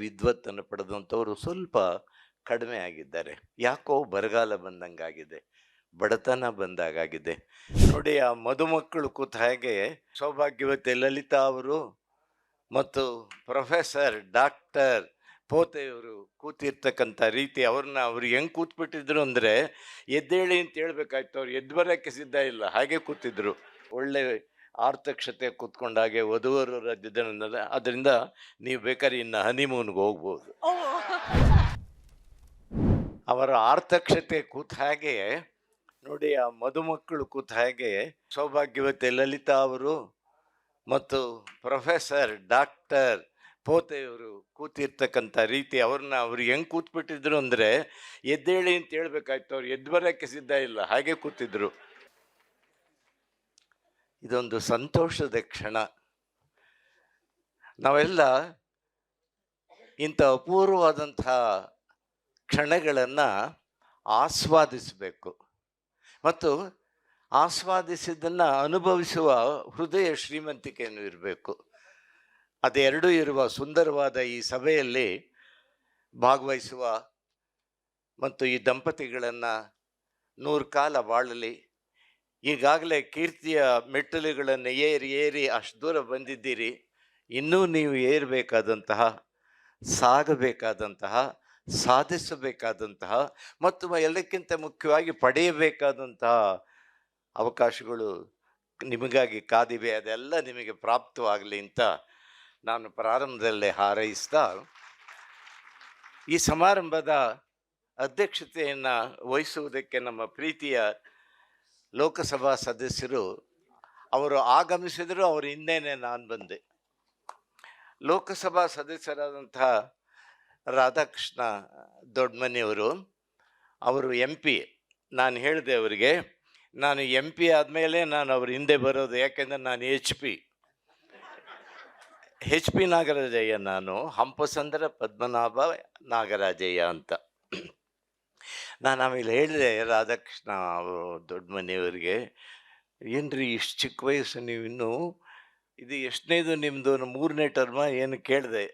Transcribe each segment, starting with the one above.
ವಿದ್ವತ್ತನ್ನು ಪಡೆದಂಥವರು ಸ್ವಲ್ಪ ಕಡಿಮೆ ಆಗಿದ್ದಾರೆ. ಯಾಕೋ ಬರಗಾಲ ಬಂದಂಗಾಗಿದೆ, ಬಡತನ ಬಂದಾಗಿದೆ ನೋಡಿ, ಆ ಮದುಮಕ್ಕಳು ಕೂತ ಹಾಗೆ ಸೌಭಾಗ್ಯವತಿ ಲಲಿತಾ ಅವರು ಮತ್ತು ಪ್ರೊಫೆಸರ್ ಡಾಕ್ಟರ್ ಪೋತೆಯವರು ಕೂತಿರ್ತಕ್ಕಂಥ ರೀತಿ ಅವ್ರನ್ನ ಅವ್ರು ಹೆಂಗೆ ಕೂತ್ಬಿಟ್ಟಿದ್ರು ಅಂದರೆ ಎದ್ದೇಳಿ ಅಂತ ಹೇಳ್ಬೇಕಾಯ್ತು. ಅವ್ರು ಎದ್ದು ಬರೋಕ್ಕೆ ಸಿದ್ಧ ಇಲ್ಲ, ಹಾಗೆ ಕೂತಿದ್ರು. ಒಳ್ಳೆ ಆರ್ತಕ್ಷತೆ ಕೂತ್ಕೊಂಡಾಗೆ ವಧುವರು ರಾಜ್ಯದ ಅದರಿಂದ ನೀವು ಬೇಕಾದ್ರೆ ಇನ್ನು ಹನಿಮೂನ್ಗೆ ಹೋಗ್ಬೋದು. ಅವರ ಆರ್ಥಕ್ಷತೆ ಕೂತ ಹಾಗೆ ನೋಡಿ ಆ ಮದುಮಕ್ಕಳು ಕೂತ ಹಾಗೆ ಸೌಭಾಗ್ಯವತಿ ಲಲಿತಾ ಅವರು ಮತ್ತು ಪ್ರೊಫೆಸರ್ ಡಾಕ್ಟರ್ ಪೋತೆಯವರು ಕೂತಿರ್ತಕ್ಕಂಥ ರೀತಿ ಅವ್ರನ್ನ ಅವ್ರು ಹೆಂಗೆ ಕೂತ್ಬಿಟ್ಟಿದ್ರು ಅಂದರೆ ಎದ್ದೇಳಿ ಅಂತ ಹೇಳ್ಬೇಕಾಯ್ತು ಅವ್ರು ಎದ್ದು ಬರೋಕ್ಕೆ ಸಿದ್ಧ ಇಲ್ಲ ಹಾಗೆ ಕೂತಿದ್ರು. ಇದೊಂದು ಸಂತೋಷದ ಕ್ಷಣ. ನಾವೆಲ್ಲ ಇಂಥ ಅಪೂರ್ವವಾದಂಥ ಕ್ಷಣಗಳನ್ನು ಆಸ್ವಾದಿಸಬೇಕು. ಮತ್ತು ಆಸ್ವಾದಿಸಿದ್ದನ್ನು ಅನುಭವಿಸುವ ಹೃದಯ ಶ್ರೀಮಂತಿಕೆಯನ್ನು ಇರಬೇಕು. ಅದೆರಡೂ ಇರುವ ಸುಂದರವಾದ ಈ ಸಭೆಯಲ್ಲಿ ಭಾಗವಹಿಸುವ ಮತ್ತು ಈ ದಂಪತಿಗಳನ್ನು ನೂರು ಕಾಲ ಬಾಳಲಿ ಈಗಾಗಲೇ ಕೀರ್ತಿಯ ಮೆಟ್ಟಲುಗಳನ್ನು ಏರಿ ಏರಿ ಅಷ್ಟು ದೂರ ಬಂದಿದ್ದೀರಿ. ಇನ್ನೂ ನೀವು ಏರಬೇಕಾದಂತಹ, ಸಾಗಬೇಕಾದಂತಹ, ಸಾಧಿಸಬೇಕಾದಂತಹ ಮತ್ತು ಎಲ್ಲಕ್ಕಿಂತ ಮುಖ್ಯವಾಗಿ ಪಡೆಯಬೇಕಾದಂತಹ ಅವಕಾಶಗಳು ನಿಮಗಾಗಿ ಕಾದಿವೆ. ಅದೆಲ್ಲ ನಿಮಗೆ ಪ್ರಾಪ್ತವಾಗಲಿ ಅಂತ ನಾನು ಪ್ರಾರಂಭದಲ್ಲೇ ಹಾರೈಸ್ತಾ, ಈ ಸಮಾರಂಭದ ಅಧ್ಯಕ್ಷತೆಯನ್ನು ವಹಿಸುವುದಕ್ಕೆ ನಮ್ಮ ಪ್ರೀತಿಯ ಲೋಕಸಭಾ ಸದಸ್ಯರು ಅವರು ಆಗಮಿಸಿದರು, ಅವರು ಹಿಂದೆನೇ ನಾನು ಬಂದೆ. ಲೋಕಸಭಾ ಸದಸ್ಯರಾದಂತಹ ರಾಧಾಕೃಷ್ಣ ದೊಡ್ಡಮನಿಯವರು ಅವರು ಎಂ. ಪಿ ನಾನು ಹೇಳಿದೆ ಅವರಿಗೆ, ನಾನು ಎಂ ಪಿ ಆದಮೇಲೆ ನಾನು ಅವ್ರ ಹಿಂದೆ ಬರೋದು ಯಾಕೆಂದರೆ ನಾನು H P H P Nagarajaiah ನಾನು, ಹಂಪಸಂದ್ರ ಪದ್ಮನಾಭ ನಾಗರಾಜಯ್ಯ ಅಂತ. ನಾನು ಆಮೇಲೆ ಹೇಳಿದೆ, ರಾಧಾಕೃಷ್ಣ ಅವರು ದೊಡ್ಡ ಮನೆಯವರಿಗೆ, ಏನ್ರಿ ಇಷ್ಟು ಚಿಕ್ಕ ವಯಸ್ಸು ನೀವು ಇನ್ನೂ? ಇದು ಎಷ್ಟನೇದು ನಿಮ್ಮದು ಮೂರನೇ ಟರ್ಮ ಏನು ಕೇಳಿದೆ,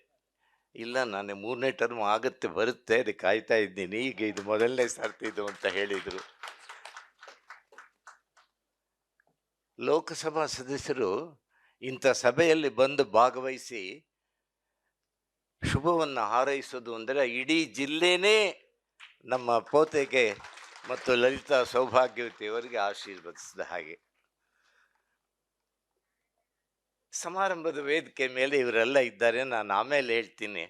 ಇಲ್ಲ ನಾನು ಮೂರನೇ ಟರ್ಮ್ ಆಗುತ್ತೆ, ಬರುತ್ತೆ ಅದಕ್ಕೆ ಕಾಯ್ತಾ ಇದ್ದೀನಿ, ಈಗ ಇದು ಮೊದಲನೇ ಸರ್ತಿದು ಅಂತ ಹೇಳಿದರು. ಲೋಕಸಭಾ ಸದಸ್ಯರು ಇಂಥ ಸಭೆಯಲ್ಲಿ ಬಂದು ಭಾಗವಹಿಸಿ, ಶುಭವನ್ನು ಹಾರೈಸೋದು ಅಂದರೆ ಇಡೀ ಜಿಲ್ಲೆನೇ ನಮ್ಮ ಪೋತೆಗೆ ಮತ್ತು ಲಲಿತಾ ಸೌಭಾಗ್ಯವತಿಯವರಿಗೆ ಆಶೀರ್ವದಿಸಿದ ಹಾಗೆ. ಸಮಾರಂಭದ ವೇದಿಕೆ ಮೇಲೆ ಇವರೆಲ್ಲ ಇದ್ದಾರೆ, ನಾನು ಆಮೇಲೆ ಹೇಳ್ತೀನಿ.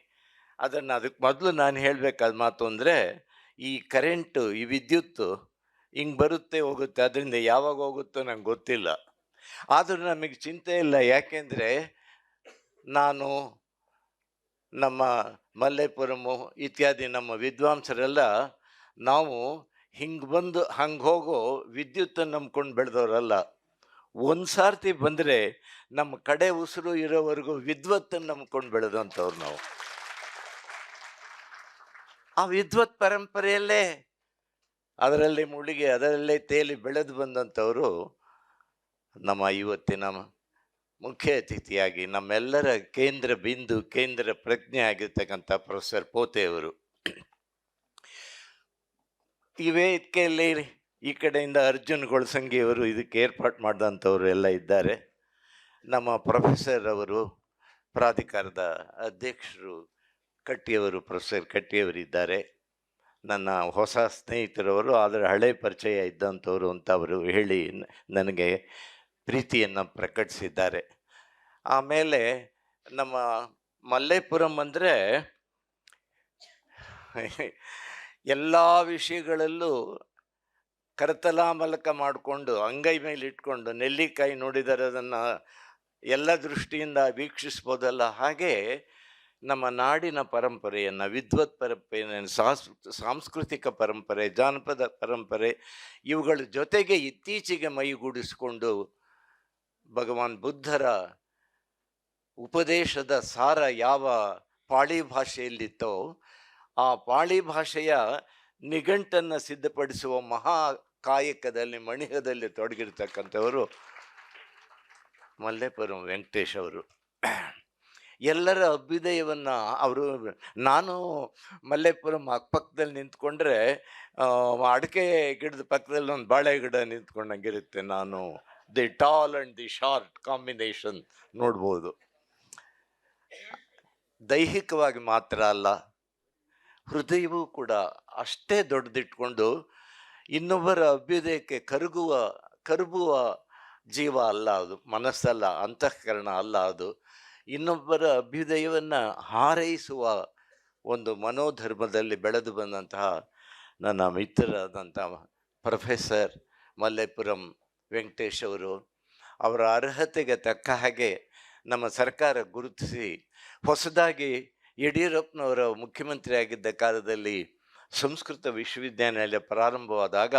ಅದನ್ನು ಅದಕ್ಕೆ ಮೊದಲು ನಾನು ಹೇಳಬೇಕಾದ ಮಾತು ಅಂದರೆ, ಈ ಕರೆಂಟು, ಈ ವಿದ್ಯುತ್ತು ಹಿಂಗೆ ಬರುತ್ತೆ ಹೋಗುತ್ತೆ, ಅದರಿಂದ ಯಾವಾಗ ಹೋಗುತ್ತೋ ನಂಗೆ ಗೊತ್ತಿಲ್ಲ. ಆದರೂ ನಮಗೆ ಚಿಂತೆ ಇಲ್ಲ, ಯಾಕೆಂದರೆ ನಾನು ನಮ್ಮ ಮಲ್ಲೇಪುರಮು ಇತ್ಯಾದಿ ನಮ್ಮ ವಿದ್ವಾಂಸರೆಲ್ಲ ನಾವು ಹಿಂಗೆ ಬಂದು ಹಂಗೆ ಹೋಗೋ ವಿದ್ಯುತ್ತನ್ನು ನಂಬ್ಕೊಂಡು ಬೆಳೆದವರಲ್ಲ ಒಂದು ಸಾರ್ತಿ ಬಂದರೆ ನಮ್ಮ ಕಡೆ ಉಸಿರು ಇರೋವರೆಗೂ ವಿದ್ವತ್ತನ್ನು ನಂಬ್ಕೊಂಡು ಬೆಳೆದಂಥವ್ರು ನಾವು. ಆ ವಿದ್ವತ್ ಪರಂಪರೆಯಲ್ಲೇ ಅದರಲ್ಲಿ ಮುಳುಗಿ ಅದರಲ್ಲೇ ತೇಲಿ ಬೆಳೆದು ಬಂದಂಥವರು ನಮ್ಮ ಇವತ್ತಿನ ಮುಖ್ಯ ಅತಿಥಿಯಾಗಿ ನಮ್ಮೆಲ್ಲರ ಕೇಂದ್ರ ಬಿಂದು, ಕೇಂದ್ರ ಪ್ರಜ್ಞೆ ಆಗಿರ್ತಕ್ಕಂಥ ಪ್ರೊಫೆಸರ್ ಪೋತೆಯವರು ಈ ವೇದಿಕೆಯಲ್ಲಿ ಈ ಕಡೆಯಿಂದ ಅರ್ಜುನ್ ಗೊಳಸಂಗಿಯವರು ಇದಕ್ಕೆ ಏರ್ಪಾಟ್ ಮಾಡಿದಂಥವರು ಎಲ್ಲ ಇದ್ದಾರೆ. ನಮ್ಮ ಪ್ರೊಫೆಸರ್ ಅವರು, ಪ್ರಾಧಿಕಾರದ ಅಧ್ಯಕ್ಷರು ಕಟ್ಟಿಯವರು ಪ್ರೊಫೆಸರ್ ಕಟ್ಟಿಯವರಿದ್ದಾರೆ ನನ್ನ ಹೊಸ ಸ್ನೇಹಿತರವರು, ಆದರೆ ಹಳೆ ಪರಿಚಯ ಇದ್ದಂಥವ್ರು ಅಂತ ಅವರು ಹೇಳಿ ನನಗೆ ಪ್ರೀತಿಯನ್ನು ಪ್ರಕಟಿಸಿದ್ದಾರೆ. ಆಮೇಲೆ ನಮ್ಮ ಮಲ್ಲೇಪುರಂ ಅಂದರೆ ಎಲ್ಲ ವಿಷಯಗಳಲ್ಲೂ ಕರತಲಾಮಲಕ ಮಾಡಿಕೊಂಡು, ಅಂಗೈ ಮೇಲೆ ಇಟ್ಕೊಂಡು, ನೆಲ್ಲಿಕಾಯಿ ನೋಡಿದರೆ ಅದನ್ನು ಎಲ್ಲ ದೃಷ್ಟಿಯಿಂದ ವೀಕ್ಷಿಸ್ಬೋದಲ್ಲ, ಹಾಗೆ ನಮ್ಮ ನಾಡಿನ ಪರಂಪರೆಯನ್ನು, ವಿದ್ವತ್ ಪರಂಪರೆಯನ್ನು, ಸಾಂಸ್, ಸಾಂಸ್ಕೃತಿಕ ಪರಂಪರೆ, ಜಾನಪದ ಪರಂಪರೆ, ಇವುಗಳ ಜೊತೆಗೆ ಇತ್ತೀಚೆಗೆ ಮೈಗೂಡಿಸಿಕೊಂಡು ಭಗವಾನ್ ಬುದ್ಧರ ಉಪದೇಶದ ಸಾರ ಯಾವ ಪಾಳಿ ಭಾಷೆಯಲ್ಲಿತ್ತೋ ಆ ಪಾಳಿ ಭಾಷೆಯ ನಿಘಂಟನ್ನು ಸಿದ್ಧಪಡಿಸುವ ಮಹಾ ಕಾಯಕದಲ್ಲಿ, ಮಣಿಹದಲ್ಲಿ ತೊಡಗಿರ್ತಕ್ಕಂಥವರು ಮಲ್ಲೇಪುರಂ ವೆಂಕಟೇಶ್ ಅವರು. ಎಲ್ಲರ ಅಭ್ಯುದಯವನ್ನು ಅವರು, ನಾನು ಮಲ್ಲೇಪುರಂ ಅಕ್ಕಪಕ್ಕದಲ್ಲಿ ನಿಂತ್ಕೊಂಡ್ರೆ ಅಡಿಕೆ ಗಿಡದ ಪಕ್ಕದಲ್ಲಿ ಒಂದು ಬಾಳೆ ಗಿಡ ನಿಂತ್ಕೊಂಡಂಗಿರುತ್ತೆ ನಾನು. The tall and the short combination ನೋಡ್ಬೋದು. ದೈಹಿಕವಾಗಿ ಮಾತ್ರ ಅಲ್ಲ, ಹೃದಯವೂ ಕೂಡ ಅಷ್ಟೇ ದೊಡ್ಡದಿಟ್ಕೊಂಡು ಇನ್ನೊಬ್ಬರ ಅಭ್ಯುದಯಕ್ಕೆ ಕರಗುವ ಕರಗುವ ಜೀವ ಅಲ್ಲ ಅದು, ಮನಸ್ಸಲ್ಲ, ಅಂತಃಕರಣ ಅಲ್ಲ ಅದು. ಇನ್ನೊಬ್ಬರ ಅಭ್ಯುದಯವನ್ನು ಹಾರೈಸುವ ಒಂದು ಮನೋಧರ್ಮದಲ್ಲಿ ಬೆಳೆದು ಬಂದಂತಹ ನನ್ನ ಮಿತ್ರರಾದಂಥ ಪ್ರೊಫೆಸರ್ ಮಲ್ಲೇಪುರಂ ವೆಂಕಟೇಶ್ ಅವರು, ಅವರ ಅರ್ಹತೆಗೆ ತಕ್ಕ ಹಾಗೆ ನಮ್ಮ ಸರ್ಕಾರ ಗುರುತಿಸಿ, ಹೊಸದಾಗಿ ಯಡಿಯೂರಪ್ಪನವರ ಮುಖ್ಯಮಂತ್ರಿಯಾಗಿದ್ದ ಕಾಲದಲ್ಲಿ ಸಂಸ್ಕೃತ ವಿಶ್ವವಿದ್ಯಾನಿಲಯ ಪ್ರಾರಂಭವಾದಾಗ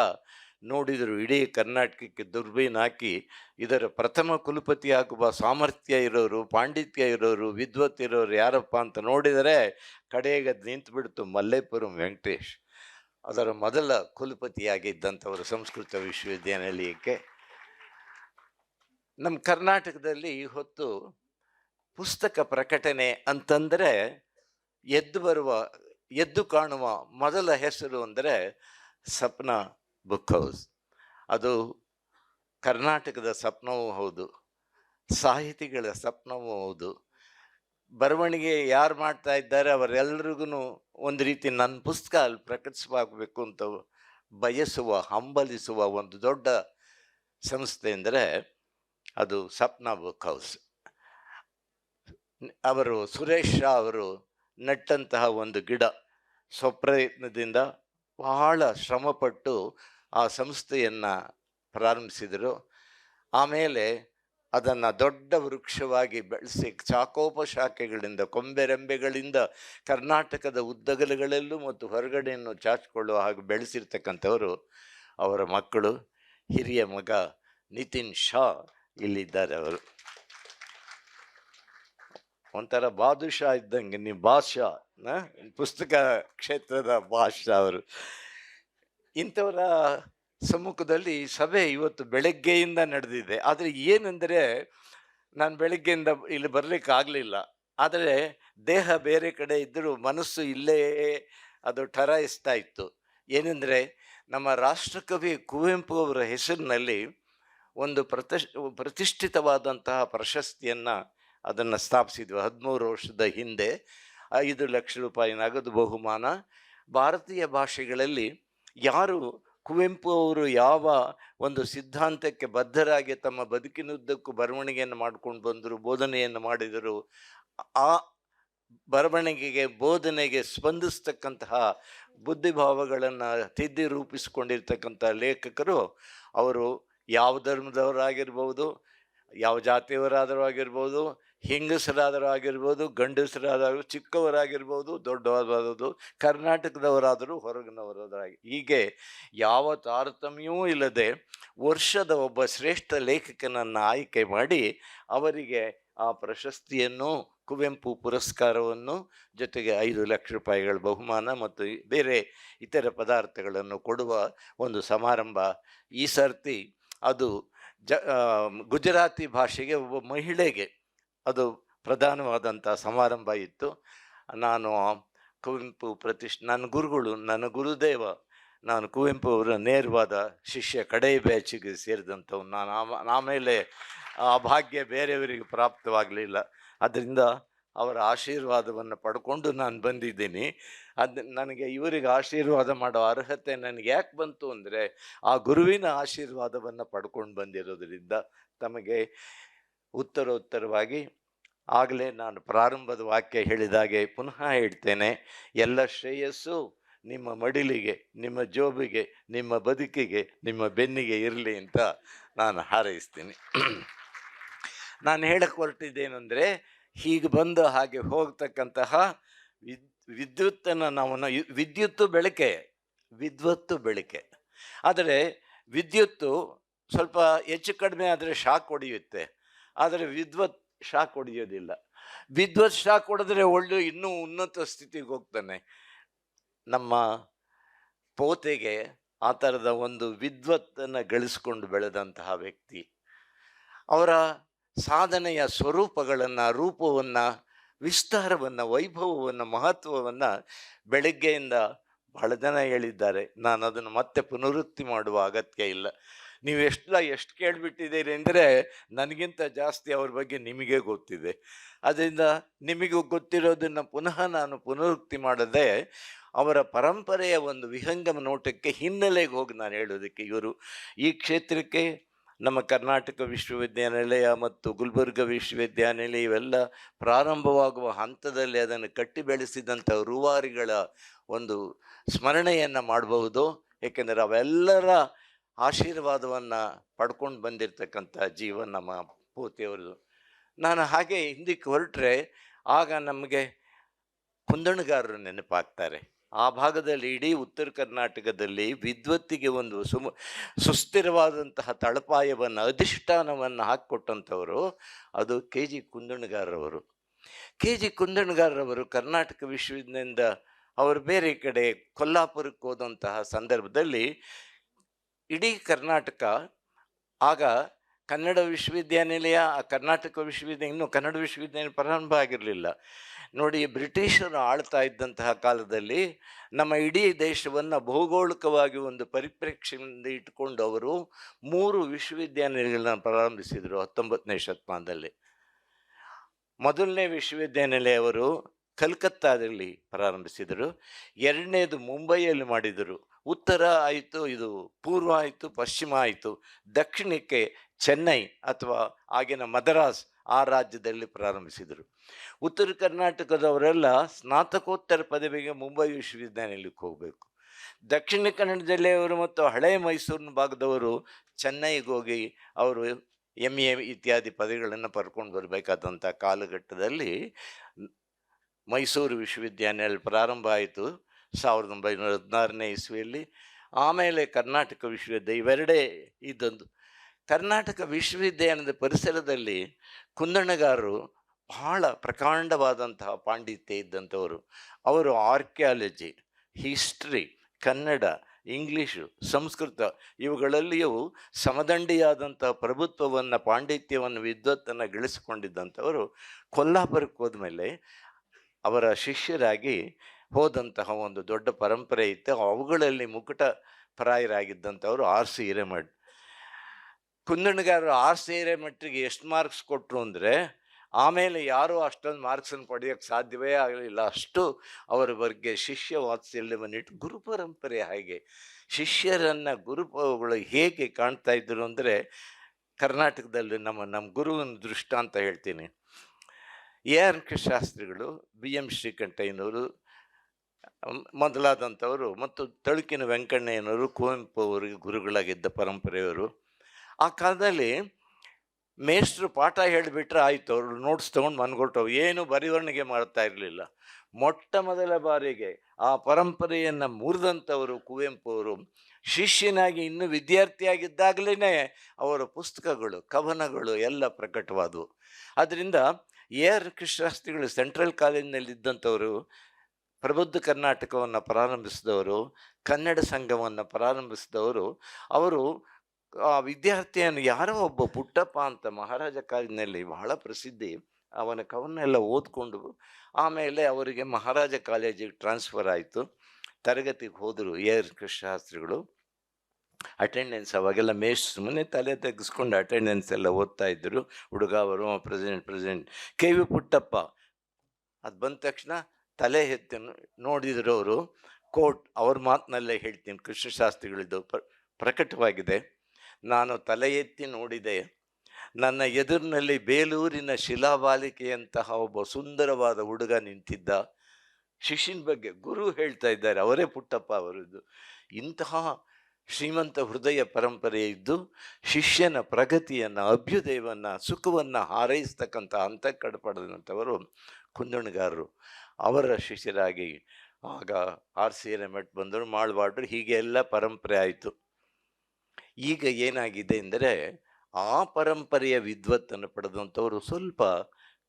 ನೋಡಿದರು ಇಡೀ ಕರ್ನಾಟಕಕ್ಕೆ ದುರ್ಬೀನ್ ಹಾಕಿ, ಇದರ ಪ್ರಥಮ ಕುಲಪತಿ ಆಗುವ ಸಾಮರ್ಥ್ಯ ಇರೋರು, ಪಾಂಡಿತ್ಯ ಇರೋರು, ವಿದ್ವತ್ ಇರೋರು ಯಾರಪ್ಪ ಅಂತ ನೋಡಿದರೆ ಕಡೆಗೆ ನಿಂತುಬಿಡ್ತು ಮಲ್ಲೇಪುರಂ ವೆಂಕಟೇಶ್. ಅದರ ಮೊದಲ ಕುಲಪತಿಯಾಗಿದ್ದಂಥವರು ಸಂಸ್ಕೃತ ವಿಶ್ವವಿದ್ಯಾನಿಲಯಕ್ಕೆ ನಮ್ಮ ಕರ್ನಾಟಕದಲ್ಲಿ ಈ ಹೊತ್ತು ಪುಸ್ತಕ ಪ್ರಕಟಣೆ ಅಂತಂದರೆ ಎದ್ದು ಬರುವ, ಎದ್ದು ಕಾಣುವ ಮೊದಲ ಹೆಸರು ಅಂದರೆ ಸಪ್ನ ಬುಕ್ ಹೌಸ್. ಅದು ಕರ್ನಾಟಕದ ಸಪ್ನವೂ ಹೌದು, ಸಾಹಿತಿಗಳ ಸಪ್ನವೂ ಹೌದು. ಬರವಣಿಗೆ ಯಾರು ಮಾಡ್ತಾ ಇದ್ದಾರೆ ಅವರೆಲ್ಲರಿಗೂ ಒಂದು ರೀತಿ ನನ್ನ ಪುಸ್ತಕ ಅಲ್ಲಿ ಪ್ರಕಟಿಸಬೇಕು ಅಂತ ಬಯಸುವ, ಹಂಬಲಿಸುವ ಒಂದು ದೊಡ್ಡ ಸಂಸ್ಥೆ ಅಂದರೆ ಅದು ಸಪ್ನ ಬುಕ್ ಹೌಸ್ ಅವರು ಸುರೇಶ್ ಶಾ ಅವರು ನೆಟ್ಟಂತಹ ಒಂದು ಗಿಡ ಸ್ವಪ್ರಯತ್ನದಿಂದ ಬಹಳ ಶ್ರಮಪಟ್ಟು ಆ ಸಂಸ್ಥೆಯನ್ನು ಪ್ರಾರಂಭಿಸಿದರು. ಆಮೇಲೆ ಅದನ್ನು ದೊಡ್ಡ ವೃಕ್ಷವಾಗಿ ಬೆಳೆಸಿ ಚಾಕೋಪ ಶಾಖೆಗಳಿಂದ ಕೊಂಬೆರೆಂಬೆಗಳಿಂದ ಕರ್ನಾಟಕದ ಉದ್ದಗಲಗಳಲ್ಲೂ ಮತ್ತು ಹೊರಗಡೆಯನ್ನು ಚಾಚಿಕೊಳ್ಳುವ ಹಾಗೆ ಬೆಳೆಸಿರ್ತಕ್ಕಂಥವರು ಅವರ ಮಕ್ಕಳು. ಹಿರಿಯ ಮಗ ನಿತಿನ್ ಶಾ ಇಲ್ಲಿದ್ದಾರೆ ಅವರು. ಒಂಥರ ಬಾದುಷಾ ಇದ್ದಂಗೆ, ನೀವು ಬಾದ್ಶಾ ನ? ಪುಸ್ತಕ ಕ್ಷೇತ್ರದ ಬಾದ್ಷಾ ಅವರು. ಇಂಥವರ ಸಮ್ಮುಖದಲ್ಲಿ ಸಭೆ ಇವತ್ತು ಬೆಳಗ್ಗೆಯಿಂದ ನಡೆದಿದೆ. ಆದರೆ ಏನೆಂದರೆ, ನಾನು ಬೆಳಗ್ಗೆಯಿಂದ ಇಲ್ಲಿ ಬರಲಿಕ್ಕೆ ಆಗಲಿಲ್ಲ. ಆದರೆ ದೇಹ ಬೇರೆ ಕಡೆ ಇದ್ದರೂ ಮನಸ್ಸು ಇಲ್ಲೇ ಅದು ಠರಾಯಿಸ್ತಾ ಇತ್ತು. ಏನೆಂದರೆ, ನಮ್ಮ ರಾಷ್ಟ್ರಕವಿ ಕುವೆಂಪು ಅವರ ಹೆಸರಿನಲ್ಲಿ ಒಂದು ಪ್ರತಿಷ್, ಪ್ರತಿಷ್ಠಿತವಾದಂತಹ ಪ್ರಶಸ್ತಿಯನ್ನು ಅದನ್ನು ಸ್ಥಾಪಿಸಿದ್ವಿ. ಹದಿಮೂರು ವರ್ಷದ ಹಿಂದೆ ಐದು ಲಕ್ಷ ರೂಪಾಯಿ ನಗದು ಬಹುಮಾನ. ಭಾರತೀಯ ಭಾಷೆಗಳಲ್ಲಿ ಯಾರು ಕುವೆಂಪು ಅವರು ಯಾವ ಒಂದು ಸಿದ್ಧಾಂತಕ್ಕೆ ಬದ್ಧರಾಗಿ ತಮ್ಮ ಬದುಕಿನುದ್ದಕ್ಕೂ ಬರವಣಿಗೆಯನ್ನು ಮಾಡ್ಕೊಂಡು ಬಂದರು, ಬೋಧನೆಯನ್ನು ಮಾಡಿದರು, ಆ ಬರವಣಿಗೆಗೆ, ಬೋಧನೆಗೆ ಸ್ಪಂದಿಸ್ತಕ್ಕಂತಹ ಬುದ್ಧಿಭಾವಗಳನ್ನು ತಿದ್ದಿ ರೂಪಿಸಿಕೊಂಡಿರ್ತಕ್ಕಂಥ ಲೇಖಕರು ಅವರು ಯಾವ ಧರ್ಮದವರಾಗಿರ್ಬೋದು, ಯಾವ ಜಾತಿಯವರಾದರೂ ಆಗಿರ್ಬೋದು ಹೆಂಗಸರಾದರೂ ಆಗಿರ್ಬೋದು ಗಂಡಸರಾದರೂ ಚಿಕ್ಕವರಾಗಿರ್ಬೋದು ದೊಡ್ಡವರಾದದ್ದು ಕರ್ನಾಟಕದವರಾದರೂ ಹೊರಗಿನವರಾದ್ರಾಗಿ. ಹೀಗೆ ಯಾವ ತಾರತಮ್ಯವೂ ಇಲ್ಲದೆ ವರ್ಷದ ಒಬ್ಬ ಶ್ರೇಷ್ಠ ಲೇಖಕನನ್ನು ಆಯ್ಕೆ ಮಾಡಿ ಅವರಿಗೆ ಆ ಪ್ರಶಸ್ತಿಯನ್ನು, ಕುವೆಂಪು ಪುರಸ್ಕಾರವನ್ನು, ಜೊತೆಗೆ ಐದು ಲಕ್ಷ ರೂಪಾಯಿಗಳ ಬಹುಮಾನ ಮತ್ತು ಬೇರೆ ಇತರ ಪದಾರ್ಥಗಳನ್ನು ಕೊಡುವ ಒಂದು ಸಮಾರಂಭ ಈ ಸರ್ತಿ ಅದು ಜ ಗುಜರಾತಿ ಭಾಷೆಗೆ ಒಬ್ಬ ಮಹಿಳೆಗೆ ಅದು ಪ್ರಧಾನವಾದಂಥ ಸಮಾರಂಭ ಇತ್ತು. ನಾನು ಕುವೆಂಪು ಪ್ರತಿಷ್ಠ, ನನ್ನ ಗುರುಗಳು, ನನ್ನ ಗುರುದೇವ, ನಾನು ಕುವೆಂಪು ಅವರ ನೇರವಾದ ಶಿಷ್ಯ, ಕಡೆ ಬ್ಯಾಚಿಗೆ ಸೇರಿದಂಥವು ನಾನು ಆಮ- ಆಮೇಲೆ ಆ ಭಾಗ್ಯ ಬೇರೆಯವರಿಗೆ ಪ್ರಾಪ್ತವಾಗಲಿಲ್ಲ. ಅದರಿಂದ ಅವರ ಆಶೀರ್ವಾದವನ್ನು ಪಡ್ಕೊಂಡು ನಾನು ಬಂದಿದ್ದೀನಿ. ಅದು ನನಗೆ ಇವರಿಗೆ ಆಶೀರ್ವಾದ ಮಾಡೋ ಅರ್ಹತೆ ನನಗೆ ಯಾಕೆ ಬಂತು ಅಂದರೆ, ಆ ಗುರುವಿನ ಆಶೀರ್ವಾದವನ್ನು ಪಡ್ಕೊಂಡು ಬಂದಿರೋದ್ರಿಂದ ತಮಗೆ ಉತ್ತರೋತ್ತರವಾಗಿ ಆಗಲೇ ನಾನು ಪ್ರಾರಂಭದ ವಾಕ್ಯ ಹೇಳಿದಾಗೆ ಪುನಃ ಹೇಳ್ತೇನೆ, ಎಲ್ಲ ಶ್ರೇಯಸ್ಸು ನಿಮ್ಮ ಮಡಿಲಿಗೆ, ನಿಮ್ಮ ಜೋಬಿಗೆ, ನಿಮ್ಮ ಬದುಕಿಗೆ, ನಿಮ್ಮ ಬೆನ್ನಿಗೆ ಇರಲಿ ಅಂತ ನಾನು ಹಾರೈಸ್ತೀನಿ. ನಾನು ಹೇಳಕ್ಕೆ ಹೊರಟಿದ್ದೇನು ಅಂದರೆ ಹೀಗೆ ಬಂದು ಹಾಗೆ ಹೋಗ್ತಕ್ಕಂತಹ ವಿದ್, ವಿದ್ಯುತ್ತನ್ನು ನಾವು ವಿದ್ಯುತ್ತು ಬೆಳಕೆ, ವಿದ್ವತ್ತು ಬೆಳಕೆ. ಆದರೆ ವಿದ್ಯುತ್ತು ಸ್ವಲ್ಪ ಹೆಚ್ಚು ಕಡಿಮೆ ಆದರೆ ಶಾಕ್ ಹೊಡೆಯುತ್ತೆ. ಆದರೆ ವಿದ್ವತ್ ಶಾಕ್ ಹೊಡೆಯೋದಿಲ್ಲ. ವಿದ್ವತ್ ಶಾಕ್ ಹೊಡೆದ್ರೆ ಒಳ್ಳೆ ಇನ್ನೂ ಉನ್ನತ ಸ್ಥಿತಿಗೆ ಹೋಗ್ತಾನೆ. ನಮ್ಮ ಪೋತೆಗೆ ಆ ಥರದ ಒಂದು ವಿದ್ವತ್ತನ್ನು ಗಳಿಸ್ಕೊಂಡು ಬೆಳೆದಂತಹ ವ್ಯಕ್ತಿ. ಅವರ ಸಾಧನೆಯ ಸ್ವರೂಪಗಳನ್ನು, ರೂಪವನ್ನು, ವಿಸ್ತಾರವನ್ನು, ವೈಭವವನ್ನು, ಮಹತ್ವವನ್ನು ಬೆಳಗ್ಗೆಯಿಂದ ಬಹಳ ಜನ ಹೇಳಿದ್ದಾರೆ. ನಾನು ಅದನ್ನು ಮತ್ತೆ ಪುನರುತ್ತಿ ಮಾಡುವ ಅಗತ್ಯ ಇಲ್ಲ. ನೀವು ಎಷ್ಟು ಎಷ್ಟು ಕೇಳಿಬಿಟ್ಟಿದ್ದೀರಿ ಅಂದರೆ ನನಗಿಂತ ಜಾಸ್ತಿ ಅವ್ರ ಬಗ್ಗೆ ನಿಮಗೆ ಗೊತ್ತಿದೆ. ಅದರಿಂದ ನಿಮಗೂ ಗೊತ್ತಿರೋದನ್ನು ಪುನಃ ನಾನು ಪುನರುಕ್ತಿ ಮಾಡದೆ ಅವರ ಪರಂಪರೆಯ ಒಂದು ವಿಹಂಗಮ ನೋಟಕ್ಕೆ ಹಿನ್ನೆಲೆಗೆ ಹೋಗಿ ನಾನು ಹೇಳೋದಕ್ಕೆ ಇವರು ಈ ಕ್ಷೇತ್ರಕ್ಕೆ ನಮ್ಮ ಕರ್ನಾಟಕ ವಿಶ್ವವಿದ್ಯಾನಿಲಯ ಮತ್ತು ಗುಲ್ಬರ್ಗ ವಿಶ್ವವಿದ್ಯಾನಿಲಯ ಇವೆಲ್ಲ ಪ್ರಾರಂಭವಾಗುವ ಹಂತದಲ್ಲಿ ಅದನ್ನು ಕಟ್ಟಿ ಬೆಳೆಸಿದಂಥ ರೂವಾರಿಗಳ ಒಂದು ಸ್ಮರಣೆಯನ್ನು ಮಾಡಬಹುದು. ಏಕೆಂದರೆ ಅವೆಲ್ಲರ ಆಶೀರ್ವಾದವನ್ನು ಪಡ್ಕೊಂಡು ಬಂದಿರತಕ್ಕಂಥ ಜೀವನ ನಮ್ಮ ಪೂತಿಯವರು ನಾನು ಹಾಗೆ ಹಿಂದಕ್ಕೆ ಹೊರಟ್ರೆ ಆಗ ನಮಗೆ ಕುಂದಣಗಾರರು ನೆನಪಾಗ್ತಾರೆ. ಆ ಭಾಗದಲ್ಲಿ ಇಡೀ ಉತ್ತರ ಕರ್ನಾಟಕದಲ್ಲಿ ವಿದ್ವತ್ತಿಗೆ ಒಂದು ಸುಮ, ಸುಸ್ಥಿರವಾದಂತಹ ತಳಪಾಯವನ್ನು, ಅಧಿಷ್ಠಾನವನ್ನು ಹಾಕಿಕೊಟ್ಟಂಥವರು ಅದು ಕೆ ಜಿ ಕುಂದಣಗಾರರವರು. ಕೆ ಜಿ ಕುಂದಣಗಾರರವರು ಕರ್ನಾಟಕ ವಿಶ್ವವಿದ್ಯಾಲಯದಿಂದ ಅವರು ಬೇರೆ ಕಡೆ ಕೊಲ್ಲಾಪುರಕ್ಕೆ ಹೋದಂತಹ ಸಂದರ್ಭದಲ್ಲಿ ಇಡೀ ಕರ್ನಾಟಕ, ಆಗ ಕನ್ನಡ ವಿಶ್ವವಿದ್ಯಾನಿಲಯ ಕರ್ನಾಟಕ ವಿಶ್ವವಿದ್ಯಾಲಯ ಇನ್ನೂ ಕನ್ನಡ ವಿಶ್ವವಿದ್ಯಾನಿಲಯ ಪ್ರಾರಂಭ ಆಗಿರಲಿಲ್ಲ. ನೋಡಿ, ಬ್ರಿಟಿಷರು ಆಳ್ತಾ ಇದ್ದಂತಹ ಕಾಲದಲ್ಲಿ ನಮ್ಮ ಇಡೀ ದೇಶವನ್ನು ಭೌಗೋಳಿಕವಾಗಿ ಒಂದು ಪರಿಪ್ರೇಕ್ಷೆಯಿಂದ ಇಟ್ಟುಕೊಂಡು ಅವರು ಮೂರು ವಿಶ್ವವಿದ್ಯಾನಿಲಯಗಳನ್ನ ಪ್ರಾರಂಭಿಸಿದರು ಹತ್ತೊಂಬತ್ತನೇ ಶತಮಾನದಲ್ಲಿ. ಮೊದಲನೇ ವಿಶ್ವವಿದ್ಯಾನಿಲಯವರು ಕಲ್ಕತ್ತಾದಲ್ಲಿ ಪ್ರಾರಂಭಿಸಿದರು. ಎರಡನೇದು ಮುಂಬೈಯಲ್ಲಿ ಮಾಡಿದರು. ಉತ್ತರ ಆಯಿತು, ಇದು ಪೂರ್ವ ಆಯಿತು, ಪಶ್ಚಿಮ ಆಯಿತು, ದಕ್ಷಿಣಕ್ಕೆ ಚೆನ್ನೈ ಅಥವಾ ಆಗಿನ ಮದ್ರಾಸ್ ಆ ರಾಜ್ಯದಲ್ಲಿ ಪ್ರಾರಂಭಿಸಿದರು. ಉತ್ತರ ಕರ್ನಾಟಕದವರೆಲ್ಲ ಸ್ನಾತಕೋತ್ತರ ಪದವಿಗೆ ಮುಂಬೈ ವಿಶ್ವವಿದ್ಯಾನಿಲಯಕ್ಕೆ ಹೋಗಬೇಕು. ದಕ್ಷಿಣ ಕನ್ನಡ ಜಿಲ್ಲೆಯವರು ಮತ್ತು ಹಳೆಯ ಮೈಸೂರಿನ ಭಾಗದವರು ಚೆನ್ನೈಗೆ ಹೋಗಿ ಅವರು ಎಂ ಎ ಇತ್ಯಾದಿ ಪದವಿಗಳನ್ನು ಪಡ್ಕೊಂಡು ಬರಬೇಕಾದಂಥ ಕಾಲಘಟ್ಟದಲ್ಲಿ ಮೈಸೂರು ವಿಶ್ವವಿದ್ಯಾನಿಲಯ ಪ್ರಾರಂಭ ಆಯಿತು ಸಾವಿರದ ಒಂಬೈನೂರ ಹದಿನಾರನೇ ಇಸ್ವಿಯಲ್ಲಿ. ಆಮೇಲೆ ಕರ್ನಾಟಕ ವಿಶ್ವವಿದ್ಯಾಲಯ ಇವೆರಡೇ ಇದ್ದೊಂದು ಕರ್ನಾಟಕ ವಿಶ್ವವಿದ್ಯಾಲಯದ ಪರಿಸರದಲ್ಲಿ ಕುಂದಣಗಾರರು ಬಹಳ ಪ್ರಕಾಂಡವಾದಂತಹ ಪಾಂಡಿತ್ಯ ಇದ್ದಂಥವರು. ಅವರು archaeology, history, Kannada, English, Sanskrit ಇವುಗಳಲ್ಲಿಯೂ ಸಮದಂಡಿಯಾದಂಥ ಪ್ರಭುತ್ವವನ್ನು, ಪಾಂಡಿತ್ಯವನ್ನು, ವಿದ್ವತ್ತನ್ನು ಗಳಿಸಿಕೊಂಡಿದ್ದಂಥವರು ಕೊಲ್ಲಾಪುರಕ್ಕೆ ಹೋದ್ಮೇಲೆ ಅವರ ಶಿಷ್ಯರಾಗಿ ಹೋದಂತಹ ಒಂದು ದೊಡ್ಡ ಪರಂಪರೆ ಇತ್ತು. ಅವುಗಳಲ್ಲಿ ಮುಕುಟ ಪ್ರಾಯರಾಗಿದ್ದಂಥವರು ಆರ್ ಸಿ ಹಿರೇಮಠ್. ಕುಂದಣಗಾರರು ಆರ್ ಸೇರೆ ಮಟ್ಟಿಗೆ ಎಷ್ಟು ಮಾರ್ಕ್ಸ್ ಕೊಟ್ಟರು ಅಂದರೆ, ಆಮೇಲೆ ಯಾರೂ ಅಷ್ಟೊಂದು ಮಾರ್ಕ್ಸನ್ನು ಪಡೆಯೋಕ್ಕೆ ಸಾಧ್ಯವೇ ಆಗಲಿಲ್ಲ. ಅಷ್ಟು ಅವರ ಬಗ್ಗೆ ಶಿಷ್ಯ ವಾತ್ಸಲ್ಯವನ್ನಿಟ್ಟು ಗುರು ಪರಂಪರೆ ಹಾಗೆ ಶಿಷ್ಯರನ್ನು ಗುರುಗಳು ಹೇಗೆ ಕಾಣ್ತಾ ಇದ್ದರು ಅಂದರೆ, ಕರ್ನಾಟಕದಲ್ಲಿ ನಮ್ಮ ನಮ್ಮ ಗುರುವಿನ ದೃಷ್ಟಾಂತ ಹೇಳ್ತೀನಿ. ಎ ಆರ್ ಶಾಸ್ತ್ರಿಗಳು ಬಿ ಎಂ ಶ್ರೀಕಂಠಯ್ಯನವರು ಮೊದಲಾದಂಥವರು ಮತ್ತು ತಳುಕಿನ ವೆಂಕಣ್ಣಯ್ಯನವರು, ಕುವೆಂಪು ಅವರಿಗೆ ಗುರುಗಳಾಗಿದ್ದ ಪರಂಪರೆಯವರು. ಆ ಕಾಲದಲ್ಲಿ ಮೇಷ್ಟ್ರು ಪಾಠ ಹೇಳಿಬಿಟ್ರೆ ಆಯಿತು, ಅವರು ನೋಟ್ಸ್ ತೊಗೊಂಡು ಮನ್ಗೊಟ್ಟವು ಏನು ಬರಿವರ್ಣಿಗೆ ಮಾಡ್ತಾ ಇರಲಿಲ್ಲ. ಮೊಟ್ಟ ಮೊದಲ ಬಾರಿಗೆ ಆ ಪರಂಪರೆಯನ್ನು ಮುರಿದಂಥವರು ಕುವೆಂಪು ಅವರು, ಶಿಷ್ಯನಾಗಿ ಇನ್ನೂ ವಿದ್ಯಾರ್ಥಿಯಾಗಿದ್ದಾಗಲೇ ಅವರ ಪುಸ್ತಕಗಳು, ಕವನಗಳು ಎಲ್ಲ ಪ್ರಕಟವಾದವು. ಅದರಿಂದ ಎ ಆರ್ ಕೃಷ್ಣಾಸ್ತ್ರಿಗಳು ಸೆಂಟ್ರಲ್ ಕಾಲೇಜಿನಲ್ಲಿ ಇದ್ದಂಥವರು, ಪ್ರಬುದ್ಧ ಕರ್ನಾಟಕವನ್ನು ಪ್ರಾರಂಭಿಸಿದವರು, ಕನ್ನಡ ಸಂಘವನ್ನು ಪ್ರಾರಂಭಿಸಿದವರು, ಅವರು ಆ ವಿದ್ಯಾರ್ಥಿಯನ್ನು ಯಾರೋ ಒಬ್ಬ ಪುಟ್ಟಪ್ಪ ಅಂತ ಮಹಾರಾಜ ಕಾಲೇಜಿನಲ್ಲಿ ಬಹಳ ಪ್ರಸಿದ್ಧಿ. ಅವನ ಕವನ್ನೆಲ್ಲ ಓದ್ಕೊಂಡು ಆಮೇಲೆ ಅವರಿಗೆ ಮಹಾರಾಜ ಕಾಲೇಜಿಗೆ ಟ್ರಾನ್ಸ್ಫರ್ ಆಯಿತು. ತರಗತಿಗೆ ಹೋದರು ಏರ್ ಆರ್ ಕೃಷ್ಣಾಸ್ತ್ರಿಗಳು ಅಟೆಂಡೆನ್ಸ್ ಅವಾಗೆಲ್ಲ ಮೇಷ್ ಸುಮ್ಮನೆ ತಲೆ ತೆಗೆಸ್ಕೊಂಡು ಅಟೆಂಡೆನ್ಸ್ ಎಲ್ಲ ಓದ್ತಾ ಇದ್ದರು ಹುಡುಗ ಅವರು, president president. K V Puttappa. ಅದು ಬಂದ ತಕ್ಷಣ ತಲೆ ಎತ್ತಿ ನೋಡಿದ್ರು ಅವರು. ಕೋಟ್ ಅವ್ರ ಮಾತಿನಲ್ಲೇ ಹೇಳ್ತೀನಿ ಕೃಷ್ಣಶಾಸ್ತ್ರಿಗಳಿದ್ದು ಪ್ರ ಪ್ರಕಟವಾಗಿದೆ. ನಾನು ತಲೆ ಎತ್ತಿ ನೋಡಿದೆ. ನನ್ನ ಎದುರಿನಲ್ಲಿ ಬೇಲೂರಿನ ಶಿಲಾಬಾಲಿಕೆಯಂತಹ ಒಬ್ಬ ಸುಂದರವಾದ ಹುಡುಗ ನಿಂತಿದ್ದ. ಶಿಷ್ಯನ ಬಗ್ಗೆ ಗುರು ಹೇಳ್ತಾ ಇದ್ದಾರೆ. ಅವರೇ ಪುಟ್ಟಪ್ಪ ಅವರದ್ದು. ಇಂತಹ ಶ್ರೀಮಂತ ಹೃದಯ ಪರಂಪರೆ ಇದ್ದು, ಶಿಷ್ಯನ ಪ್ರಗತಿಯನ್ನು, ಅಭ್ಯುದಯವನ್ನು, ಸುಖವನ್ನು ಹಾರೈಸ್ತಕ್ಕಂಥ ಅಂತ ಪಡೆದಂಥವರು ಕುಂದಣಗಾರರು. ಅವರ ಶಿಷ್ಯರಾಗಿ ಆಗ ಆರ್ ಸಿ ರೆಮೆಟ್ ಬಂದರು. ಮಾಳ್ವಾಡ್ರು ಹೀಗೆ ಎಲ್ಲ ಪರಂಪರೆ ಆಯಿತು. ಈಗ ಏನಾಗಿದೆ ಅಂದರೆ ಆ ಪರಂಪರೆಯ ವಿದ್ವತ್ತನ್ನು ಪಡೆದಂಥವರು ಸ್ವಲ್ಪ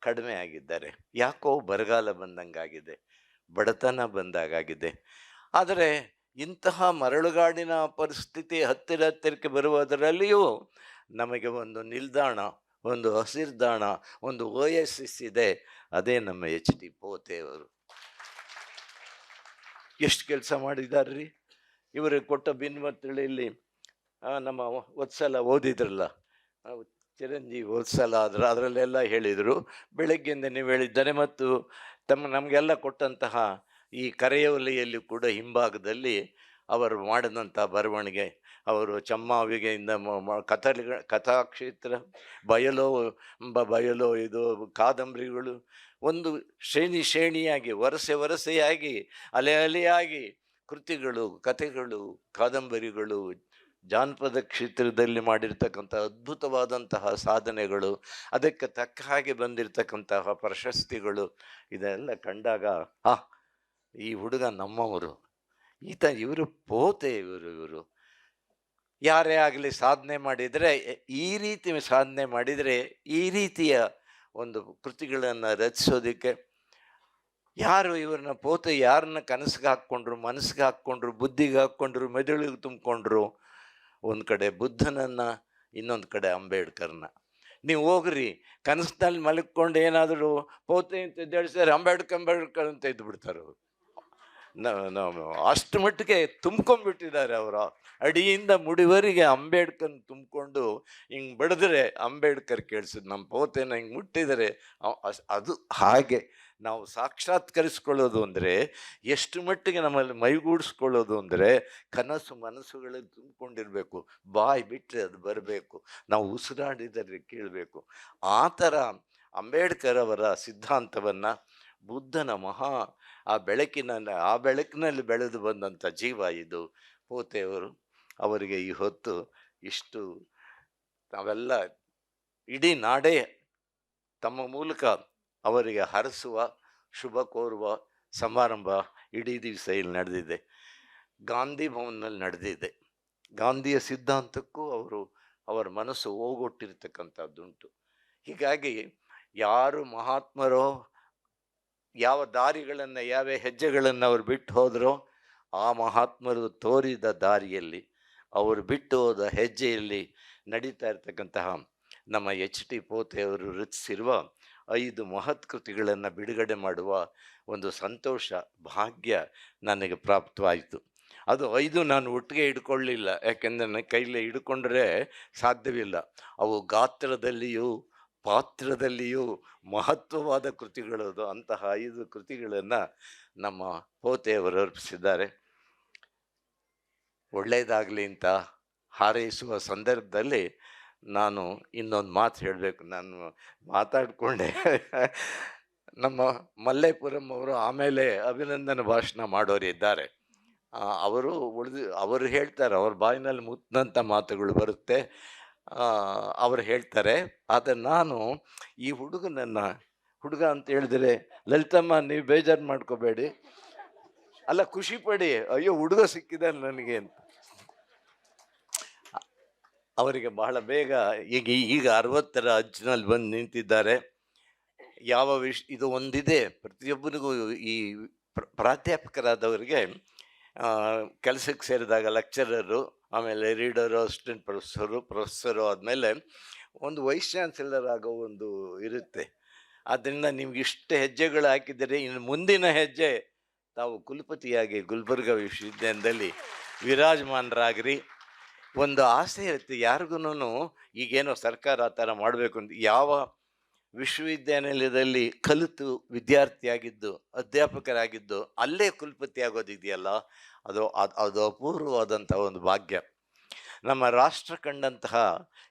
ಕಡಿಮೆ ಆಗಿದ್ದಾರೆ. ಯಾಕೋ ಬರಗಾಲ ಬಂದಂಗಾಗಿದೆ, ಬಡತನ ಬಂದಾಗಿದೆ ಆದರೆ ಇಂತಹ ಮರಳುಗಾಡಿನ ಪರಿಸ್ಥಿತಿ ಹತ್ತಿರ ಹತ್ತಿರಕ್ಕೆ ಬರುವುದರಲ್ಲಿಯೂ ನಮಗೆ ಒಂದು ನಿಲ್ದಾಣ, ಒಂದು ಹಸಿರ್ದಾಣ ಒಂದು ಓ ಎಸ್ ಎಸ್ ಇದೆ. ಅದೇ ನಮ್ಮ ಎಚ್ ಡಿ ಪೋತೆಯವರು. ಎಷ್ಟು ಕೆಲಸ ಮಾಡಿದಾರ್ರಿ? ಇವರಿಗೆ ಕೊಟ್ಟ ಭಿನ್ಮತ್ತಳಿಯಲ್ಲಿ ನಮ್ಮ ವತ್ಸಲ ಓದಿದ್ರಲ್ಲ ಚಿರಂಜೀವಿ ವತ್ಸಲ ಆದ್ರೆ ಅದರಲ್ಲೆಲ್ಲ ಹೇಳಿದರು. ಬೆಳಗ್ಗೆಯಿಂದ ನೀವು ಹೇಳಿದ್ದಾರೆ ಮತ್ತು ತಮ್ಮ, ನಮಗೆಲ್ಲ ಕೊಟ್ಟಂತಹ ಈ ಕರೆಯವಲಿಯಲ್ಲಿ ಕೂಡ ಹಿಂಭಾಗದಲ್ಲಿ ಅವರು ಮಾಡಿದಂಥ ಬರವಣಿಗೆ, ಅವರು ಚಮ್ಮಾವಿಗೆಯಿಂದ ಕಥಲಿಗ, ಕಥಾಕ್ಷೇತ್ರ, ಬಯಲೋ ಬಯಲೋ ಇದು ಕಾದಂಬರಿಗಳು ಒಂದು ಶ್ರೇಣಿ ಶ್ರೇಣಿಯಾಗಿ, ವರಸೆ ವರಸೆಯಾಗಿ ಅಲೆ ಅಲೆಯಾಗಿ ಕೃತಿಗಳು, ಕಥೆಗಳು, ಕಾದಂಬರಿಗಳು ಜಾನಪದ ಕ್ಷೇತ್ರದಲ್ಲಿ ಮಾಡಿರ್ತಕ್ಕಂಥ ಅದ್ಭುತವಾದಂತಹ ಸಾಧನೆಗಳು, ಅದಕ್ಕೆ ತಕ್ಕ ಹಾಗೆ ಬಂದಿರತಕ್ಕಂತಹ ಪ್ರಶಸ್ತಿಗಳು, ಇದೆಲ್ಲ ಕಂಡಾಗ ಆ ಈ ಹುಡುಗ ನಮ್ಮವರು, ಈತ ಇವರು ಪೋತೆ ಇವರು ಇವರು. ಯಾರೇ ಆಗಲಿ ಸಾಧನೆ ಮಾಡಿದರೆ, ಈ ರೀತಿ ಸಾಧನೆ ಮಾಡಿದರೆ, ಈ ರೀತಿಯ ಒಂದು ಕೃತಿಗಳನ್ನು ರಚಿಸೋದಕ್ಕೆ, ಯಾರು ಇವ್ರನ್ನ ಪೋತೆ, ಯಾರನ್ನ ಕನಸಿಗೆ ಹಾಕ್ಕೊಂಡ್ರು, ಮನಸ್ಸಿಗೆ ಹಾಕ್ಕೊಂಡ್ರು, ಬುದ್ಧಿಗೆ ಹಾಕ್ಕೊಂಡ್ರು, ಮೆದುಳಿಗೆ ತುಂಬಿಕೊಂಡ್ರು ಒಂದು ಕಡೆ ಬುದ್ಧನನ್ನ, ಇನ್ನೊಂದು ಕಡೆ ಅಂಬೇಡ್ಕರ್ನ. ನೀವು ಹೋಗ್ರಿ, ಕನಸಿನಲ್ಲಿ ಮಲಗ್ಕೊಂಡು ಏನಾದರೂ ಪೋತೆ ಅಂತ ಎದ್ದೇಳಿಸಿದ್ರೆ ಅಂಬೇಡ್ಕರ್ ಅಂಬೇಡ್ಕರ್ ಅಂತ ಇದ್ದು ಬಿಡ್ತಾರೆ ಅವರು. ಅಷ್ಟು ಮಟ್ಟಿಗೆ ತುಂಬ್ಕೊಂಡ್ಬಿಟ್ಟಿದ್ದಾರೆ ಅವರು. ಅಡಿಯಿಂದ ಮುಡಿವರೆಗೆ ಅಂಬೇಡ್ಕರ್ ತುಂಬಿಕೊಂಡು ಹಿಂಗೆ ಬಡಿದ್ರೆ ಅಂಬೇಡ್ಕರ್ ಕೇಳಿಸಿದ್ ನಮ್ಮ ಪೋತೆನ ಹಿಂಗೆ ಮುಟ್ಟಿದರೆ ಅದು ಹಾಗೆ. ನಾವು ಸಾಕ್ಷಾತ್ಕರಿಸ್ಕೊಳ್ಳೋದು ಅಂದರೆ ಎಷ್ಟು ಮಟ್ಟಿಗೆ ನಮ್ಮಲ್ಲಿ ಮೈಗೂಡಿಸ್ಕೊಳ್ಳೋದು ಅಂದರೆ ಕನಸು ಮನಸ್ಸುಗಳಲ್ಲಿ ತುಂಬಿಕೊಂಡಿರಬೇಕು. ಬಾಯಿ ಬಿಟ್ಟರೆ ಅದು ಬರಬೇಕು. ನಾವು ಉಸಿರಾಡಿದರೆ ಕೇಳಬೇಕು. ಆ ಥರ ಅಂಬೇಡ್ಕರ್ ಅವರ ಸಿದ್ಧಾಂತವನ್ನು ಬುದ್ಧನ ಮಹಾ ಆ ಬೆಳಕಿನಲ್ಲಿ ಆ ಬೆಳಕಿನಲ್ಲಿ ಬೆಳೆದು ಬಂದಂಥ ಜೀವ ಇದು. ಪೋತೆಯವರು ಅವರಿಗೆ ಈ ಹೊತ್ತು ಇಷ್ಟು ನಾವೆಲ್ಲ ಇಡೀ ನಾಡೇ ತಮ್ಮ ಮೂಲಕ ಅವರಿಗೆ ಹರಸುವ, ಶುಭ ಕೋರುವ ಸಮಾರಂಭ ಇಡೀ ದಿವಸ ಇಲ್ಲಿ ನಡೆದಿದೆ. ಗಾಂಧಿ ಭವನದಲ್ಲಿ ನಡೆದಿದೆ. ಗಾಂಧಿಯ ಸಿದ್ಧಾಂತಕ್ಕೂ ಅವರು ಅವರ ಮನಸ್ಸು ಹೋಗೊಟ್ಟಿರ್ತಕ್ಕಂಥದ್ದುಂಟು ಹೀಗಾಗಿ ಯಾರು ಮಹಾತ್ಮರೋ, ಯಾವ ದಾರಿಗಳನ್ನು, ಯಾವ ಹೆಜ್ಜೆಗಳನ್ನು ಅವರು ಬಿಟ್ಟು ಹೋದರೋ, ಆ ಮಹಾತ್ಮರು ತೋರಿದ ದಾರಿಯಲ್ಲಿ ಅವರು ಬಿಟ್ಟು ಹೋದ ಹೆಜ್ಜೆಯಲ್ಲಿ ನಡೀತಾ ಇರ್ತಕ್ಕಂತಹ ನಮ್ಮ ಎಚ್ ಟಿ ಪೋತೆಯವರು ರಚಿಸಿರುವ ಐದು ಮಹತ್ ಕೃತಿಗಳನ್ನು ಬಿಡುಗಡೆ ಮಾಡುವ ಒಂದು ಸಂತೋಷ, ಭಾಗ್ಯ ನನಗೆ ಪ್ರಾಪ್ತವಾಯಿತು. ಅದು ಐದು ನಾನು ಒಟ್ಟಿಗೆ ಹಿಡ್ಕೊಳ್ಳಿಲ್ಲ ಯಾಕೆಂದರೆ ನನ್ನ ಕೈಲಿ ಹಿಡ್ಕೊಂಡ್ರೆ ಸಾಧ್ಯವಿಲ್ಲ. ಅವು ಗಾತ್ರದಲ್ಲಿಯೂ, ಪಾತ್ರದಲ್ಲಿಯೂ ಮಹತ್ವವಾದ ಕೃತಿಗಳದು ಅಂತಹ ಐದು ಕೃತಿಗಳನ್ನು ನಮ್ಮ ಪೋತೆಯವರು ಅರ್ಪಿಸಿದ್ದಾರೆ. ಒಳ್ಳೆಯದಾಗಲಿ ಅಂತ ಹಾರೈಸುವ ಸಂದರ್ಭದಲ್ಲಿ ನಾನು ಇನ್ನೊಂದು ಮಾತು ಹೇಳಬೇಕು. ನಾನು ಮಾತಾಡಿಕೊಂಡೆ. ನಮ್ಮ ಮಲ್ಲೇಪುರಂ ಅವರು ಆಮೇಲೆ ಅಭಿನಂದನ ಭಾಷಣ ಮಾಡೋರು ಇದ್ದಾರೆ. ಅವರು ಉಳಿದು, ಅವರು ಹೇಳ್ತಾರೆ, ಅವ್ರ ಬಾಯಿನಲ್ಲಿ ಮುತ್ತಿನಂಥ ಮಾತುಗಳು ಬರುತ್ತೆ. ಅವರು ಹೇಳ್ತಾರೆ. ಆದರೆ ನಾನು ಈ ಹುಡುಗನನ್ನು, ಹುಡುಗ ಅಂತ ಹೇಳಿದ್ರೆ, ಲಲಿತಮ್ಮ, ನೀವು ಬೇಜಾರು ಮಾಡ್ಕೋಬೇಡಿ. ಅಲ್ಲ, ಖುಷಿ ಪಡಿ. ಅಯ್ಯೋ, ಹುಡುಗ ಸಿಕ್ಕಿದ್ದಾನೆ ನನಗೆ ಅಂತ. ಅವರಿಗೆ ಬಹಳ ಬೇಗ ಈಗ ಈಗ ಅರವತ್ತರ ಅಜ್ಜಿನಲ್ಲಿ ಬಂದು ನಿಂತಿದ್ದಾರೆ. ಯಾವ ವಿಶ್ ಇದು ಒಂದಿದೆ. ಪ್ರತಿಯೊಬ್ಬರಿಗೂ ಈ ಪ್ರ- ಪ್ರಾಧ್ಯಾಪಕರಾದವರಿಗೆ ಕೆಲಸಕ್ಕೆ ಸೇರಿದಾಗ ಲೆಕ್ಚರರು ಆಮೇಲೆ ರೀಡರು ಅಸಿಸ್ಟೆಂಟ್ ಪ್ರೊಫೆಸರು ಪ್ರೊಫೆಸರು ಆದಮೇಲೆ ಒಂದು ವೈಸ್ ಚಾನ್ಸಲರ್ ಆಗೋ ಒಂದು ಇರುತ್ತೆ. ಆದ್ದರಿಂದ ನಿಮ್ಗೆ ಇಷ್ಟು ಹೆಜ್ಜೆಗಳು ಹಾಕಿದರೆ ಇನ್ನು ಮುಂದಿನ ಹೆಜ್ಜೆ ತಾವು ಕುಲಪತಿಯಾಗಿ ಗುಲ್ಬರ್ಗ ವಿಶ್ವವಿದ್ಯಾಲಯದಲ್ಲಿ ವಿರಾಜಮಾನರಾಗ್ರಿ. ಒಂದು ಆಸೆ ಇರುತ್ತೆ. ಯಾರಿಗೂ ಈಗೇನೋ ಸರ್ಕಾರ ಆ ಥರ ಮಾಡಬೇಕು ಅಂತ, ಯಾವ ವಿಶ್ವವಿದ್ಯಾನಿಲಯದಲ್ಲಿ ಕಲಿತು ವಿದ್ಯಾರ್ಥಿಯಾಗಿದ್ದು, ಅಧ್ಯಾಪಕರಾಗಿದ್ದು ಅಲ್ಲೇ ಕುಲಪತಿ ಆಗೋದಿದೆಯಲ್ಲ? ಅದು ಅದ್- ಅದು ಅಪೂರ್ವವಾದಂಥ ಒಂದು ಭಾಗ್ಯ. ನಮ್ಮ ರಾಷ್ಟ್ರ ಕಂಡಂತಹ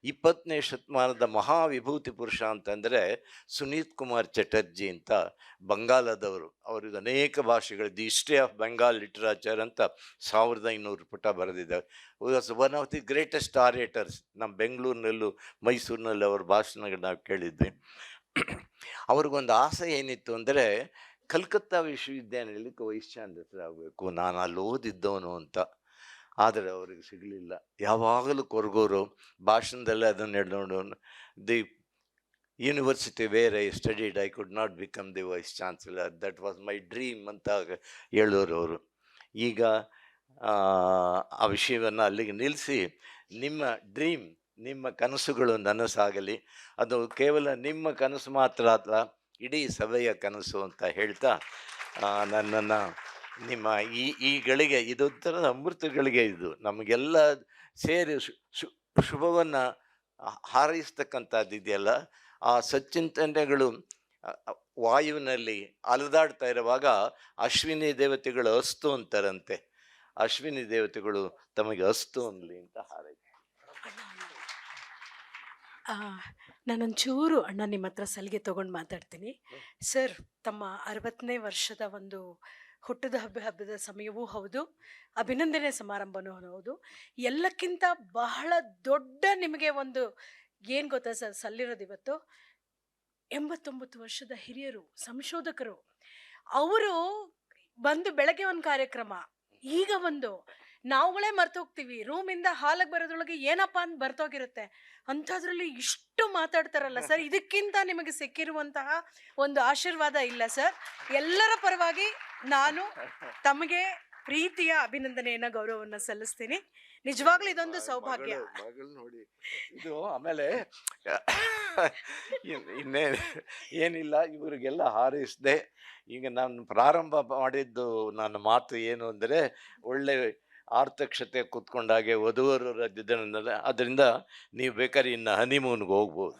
ಇಪ್ಪತ್ತನೇ ಶತಮಾನದ ಮಹಾವಿಭೂತಿ ಪುರುಷ ಅಂತಂದರೆ ಸುನೀತ್ ಕುಮಾರ್ ಚಟರ್ಜಿ ಅಂತ ಬಂಗಾಲದವರು. ಅವ್ರಿಗೆ ಅನೇಕ ಭಾಷೆಗಳು, the history of Bengal literature ಅಂತ ಸಾವಿರದ ಐನೂರು ಪುಟ ಬರೆದಿದ್ದಾರೆ one of the greatest orators. ನಮ್ಮ ಬೆಂಗಳೂರಿನಲ್ಲೂ, ಮೈಸೂರಿನಲ್ಲೂ ಅವ್ರ ಭಾಷಣಗಳು ನಾವು ಕೇಳಿದ್ವಿ. ಅವ್ರಿಗೊಂದು ಆಸೆ ಏನಿತ್ತು ಅಂದರೆ, ಕಲ್ಕತ್ತಾ ವಿಶ್ವವಿದ್ಯಾನಿಲಯಕ್ಕೆ ಚಾನ್ಸಲರ್ ಆಗಬೇಕು, ನಾನು ಅಲ್ಲಿ ಓದಿದ್ದವನು ಅಂತ. ಆದರೆ ಅವರಿಗೆ ಸಿಗಲಿಲ್ಲ. ಯಾವಾಗಲೂ ಕೊರಗೋರು ಭಾಷಣದಲ್ಲೇ ಅದನ್ನು ಹೇಳೋಣ the university where I studied I could not become the vice chancellor that was my dream ಅಂತ ಹೇಳೋರು ಅವರು. ಈಗ ಆ, ವಿಷಯವನ್ನು ಅಲ್ಲಿಗೆ ನಿಲ್ಲಿಸಿ ನಿಮ್ಮ ಡ್ರೀಮ್ ನಿಮ್ಮ ಕನಸುಗಳು ನನಸಾಗಲಿ. ಅದು ಕೇವಲ ನಿಮ್ಮ ಕನಸು ಮಾತ್ರ ಅಲ್ಲ ಇಡೀ ಸಭೆಯ ಕನಸು ಅಂತ ಹೇಳ್ತಾ ನನ್ನನ್ನು ನಿಮ್ಮ ಈ ಈ ಗಳಿಗೆ ಇದೊಂಥರ ಅಮೃತಗಳಿಗೆ ಇದು. ನಮಗೆಲ್ಲ ಸೇರಿ ಶು ಶು ಶುಭವನ್ನು ಹಾರೈಸ್ತಕ್ಕಂಥದ್ದು ಇದೆಯಲ್ಲ. ಆ ಸಚ್ಚಿಂತನೆಗಳು ವಾಯುವಿನಲ್ಲಿ ಅಲದಾಡ್ತಾ ಇರುವಾಗ ಅಶ್ವಿನಿ ದೇವತೆಗಳು ಅಸ್ತು ಅಂತಾರಂತೆ. ಅಶ್ವಿನಿ ದೇವತೆಗಳು ತಮಗೆ ಅಸ್ತು ಅನ್ಲಿ ಅಂತ ಹಾರೈಕೆ. ನಾನೊಂಚೂರು ಅಣ್ಣ ನಿಮ್ಮ ಹತ್ರ ಸಲಿಗೆ ತಗೊಂಡು ಮಾತಾಡ್ತೀನಿ. ಸರ್ ತಮ್ಮ ಅರವತ್ತನೇ ವರ್ಷದ ಒಂದು ಹುಟ್ಟದ ಹಬ್ಬ ಹಬ್ಬದ ಸಮಯವೂ ಹೌದು, ಅಭಿನಂದನೆ ಸಮಾರಂಭನೂ ಹೌದು. ಎಲ್ಲಕ್ಕಿಂತ ಬಹಳ ದೊಡ್ಡ ನಿಮಗೆ ಒಂದು ಏನು ಗೊತ್ತಾ ಸರ್, ಸಲ್ಲಿರೋದು ಇವತ್ತು? ಎಂಬತ್ತೊಂಬತ್ತು ವರ್ಷದ ಹಿರಿಯರು, ಸಂಶೋಧಕರು, ಅವರು ಬಂದು ಬೆಳಗ್ಗೆ ಒಂದು ಕಾರ್ಯಕ್ರಮ, ಈಗ ಒಂದು ನಾವುಗಳೇ ಮರ್ತು ಹೋಗ್ತೀವಿ ರೂಮಿಂದ ಹಾಲಿಗೆ ಬರೋದ್ರೊಳಗೆ ಏನಪ್ಪಾ ಅಂತ ಬರ್ತೋಗಿರುತ್ತೆ ಅಂಥದ್ರಲ್ಲಿ ಇಷ್ಟು ಮಾತಾಡ್ತಾರಲ್ಲ ಸರ್. ಇದಕ್ಕಿಂತ ನಿಮಗೆ ಸಿಕ್ಕಿರುವಂತಹ ಒಂದು ಆಶೀರ್ವಾದ ಇಲ್ಲ ಸರ್. ಎಲ್ಲರ ಪರವಾಗಿ ನಾನು ತಮಗೆ ಪ್ರೀತಿಯ ಅಭಿನಂದನೆಯನ್ನ ಗೌರವವನ್ನ ಸಲ್ಲಿಸ್ತೀನಿ. ನಿಜವಾಗ್ಲೂ ಇದೊಂದು ಸೌಭಾಗ್ಯ. ನೋಡಿ. ಇದು ಆಮೇಲೆ ಇನ್- ಇನ್ನೇ ಏನಿಲ್ಲ. ಇವರಿಗೆಲ್ಲ ಹಾರೈಸಿದೆ. ಈಗ ನಾನು ಪ್ರಾರಂಭ ಮಾಡಿದ್ದು ನನ್ನ ಮಾತು ಏನು ಅಂದರೆ ಒಳ್ಳೆ ಆರ್ಥಕ್ಷತೆ ಕೂತ್ಕೊಂಡಾಗೆ ವಧುವರರ ದಿನದಲ್ಲಿ ಅದರಿಂದ ನೀವು ಬೇಕಾದ್ರೆ ಇನ್ನು ಹನಿಮೂನ್ಗೆ ಹೋಗ್ಬೋದು.